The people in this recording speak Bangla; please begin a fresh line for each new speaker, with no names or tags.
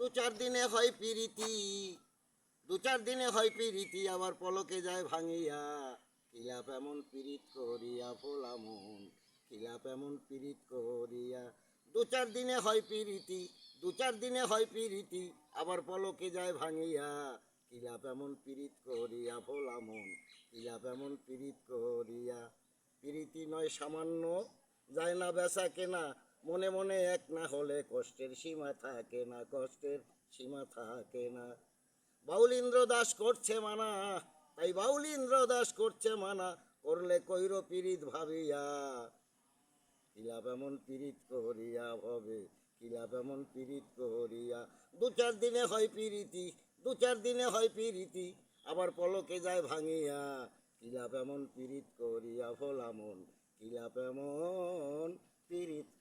দু চার দিনে হয় পিরিতি দু চার দিনে হয় পিরিতি, আবার পলকে যায় ভাঙিয়া। কিলাপ এমন পিরিত করিয়া ফোলা মন কিলাপ এমন পিরিত করিয়া। দু চার দিনে হয় পিরিতি দু চার দিনে হয় পিরিতি, আবার পলকে যায় ভাঙিয়া। কিলাপ এমন পিরিত করিয়া ফোলা মন কিলাপ এমন পিরিত করিয়া। পিরিতি নয়, সামান্য যায় না বেচা কেনা মনে মনে এক না হলে কষ্টের সীমা থাকে না, কষ্টের সীমা থাকে না। বাউল ইন্দ্র দাস করছে মানা, তাই বাউল ইন্দ্র দাস করছে মানা, করলে কৈর পীড়িত ভাবিয়া। কিলাপ এমন পীড়িত করিয়া ভবে, কিলাপ এমন পীড়িত করিয়া। দু চার দিনে হয় পীড়িতি, দু চার দিনে হয় পীড়িতি, আবার পলকে যায় ভাঙিয়া। কিলাপ এমন পীড়িত করিয়া ভোলা মন, কিলাপ এমন পীড়িত